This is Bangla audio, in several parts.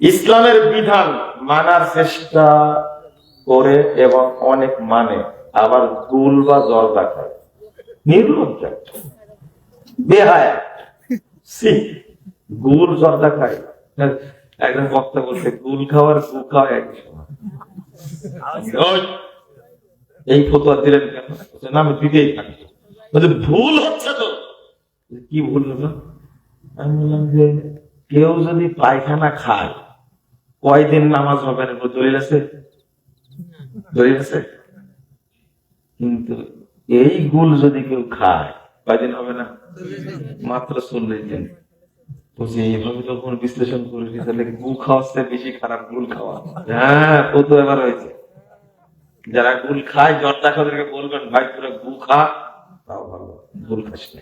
ইসলামের বিধান মানার চেষ্টা করে এবং অনেক মানে আবার গুল বা একটা। বেহায়া গুল একজন বক্তা বলছে, গুল খাওয়ার গু খাওয়া সমান। এই ফতোয়া দিলেন কেন? আমি দিতেই থাকি ভুল হচ্ছে তো। কি ভুল হলো? আমি বললাম যে কেউ যদি পায়খানা খায়, কয়দিন নামাজ হবে না দলিল আছে? দলিল আছে? কিন্তু এই গুল যদি কেউ খায়, কয়দিন হবে না? মাত্র চল্লিশ দিন। এইভাবে যখন বিশ্লেষণ করেছি তাহলে গু খাওয়াচ্ছে বেশি খারাপ গুল খাওয়া? হ্যাঁ ও তো এবার হয়েছে। যারা গুল খায়, জর্দা খাদেরকে বলবেন, ভাই, তোরা গু খা। তাও ভালো, গুল খাস না।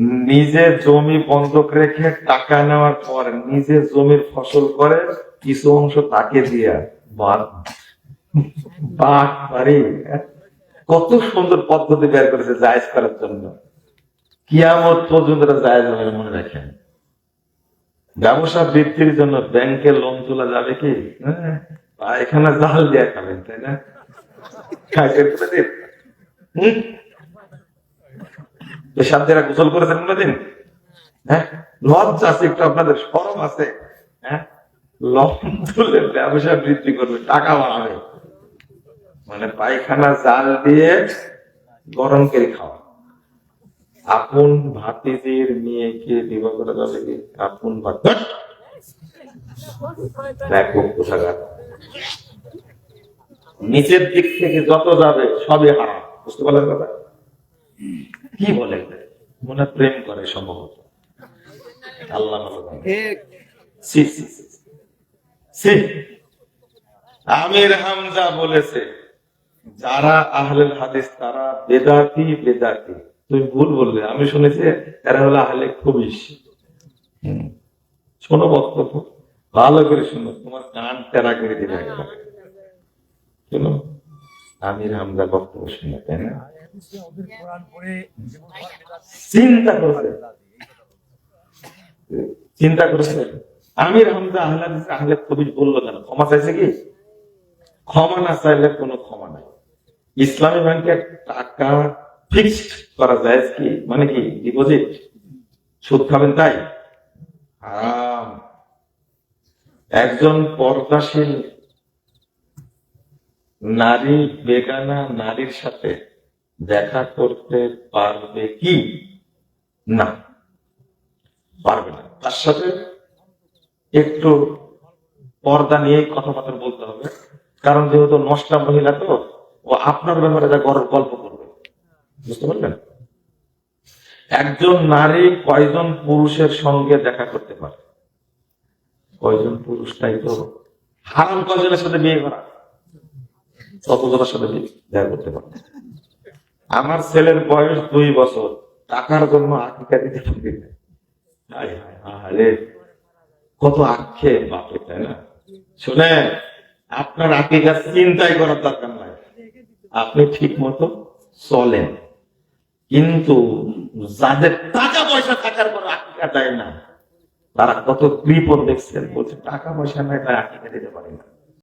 নিজে জমি বন্ধক রেখে টাকা নেওয়ার পর নিজে জমির ফসল করে কিছু অংশ তাকে দিয়া পারি কত সুন্দর পদ্ধতি বের করেছে জায়েজ করার জন্য। কিয়ামত পর্যন্ত জায়েজ হবে মনে রাখেন। ব্যবসা বৃদ্ধির জন্য ব্যাংকে লোন তোলা যাবে কি? হ্যাঁ, এখানে জাল দিয়ে খাবেন তাই না। পেশাব যারা গোসল করেছেন হ্যাঁ? লজ্জা আছে, একটু আপনাদের সরম আছে হ্যাঁ? ব্যবসা বৃদ্ধি করবে, টাকা বাড়াবে। মানে পায়খানা জাল দিয়ে গরম করে খাওয়া। আপন ভাতিজির মেয়েকে বিবাহ করা যাবে কি? আপন ভাত ব্যাপক কোথাকার নিচের দিক থেকে যত যাবে, সবই হারাম। বুঝতে পারলেন কথা? কি বলে? মনে প্রেম করে সম্ভবত। আল্লাহ ভালো। আমির হামজা বলেছে যারা আহলেল হাদিস তারা বেদাতি বেদাতি। তুমি ভুল বললে আমি শুনেছি এরা হলো আহলে খবিস হুম। শোনো বক্তব্য ভালো করে শোনো তোমার কান টেরা করে দিবে একবারে। শোনো। আমির হামজা বক্তব্য শুনে, তাই না? চিন্তা করছে চিন্তা করেছে আমির হামজা আহলে আহলে কবির বলল কেন? ক্ষমা চাইছে কি? ক্ষমা না চাইলে কোনো ক্ষমা নাই। ইসলামী ব্যাংকে টাকা ফিক্সড করা যায় কি? মানে কি ডিপোজিট সুদ খাবেন তাই? একজন পর্দাশীল নারী বেগানা নারীর সাথে দেখা করতে পারবে কি? না, পারবে না। তার সাথে একটু পর্দা নিয়েই কথাবার্তা বলতে হবে। কারণ যেহেতু নষ্টা মহিলা তো, ও আপনার ব্যাপারে যা গর্ব গল্প করবে। বুঝতে পারলেন? একজন নারী কয়জন পুরুষের সঙ্গে দেখা করতে পারে? কয়জন পুরুষটাই তো হারাম কয়জনের সাথে বিয়ে করা? ততজনের সাথে দেখা করতে পারে আমার ছেলের বয়স দুই বছর। টাকার জন্য আকিকা দিতে পারি কত আক্ষেপ বাপে তাই না? শুনে আপনার আকিকা চিন্তাই করার দরকার নাই। আপনি ঠিক মতো চলেন। কিন্তু যাদের টাকা পয়সা থাকার পর আকিকা দেয় না, তারা কত কৃপণ দেখছেন, বলছে, টাকা পয়সা নাই তাই আকিকা দিতে পারে না।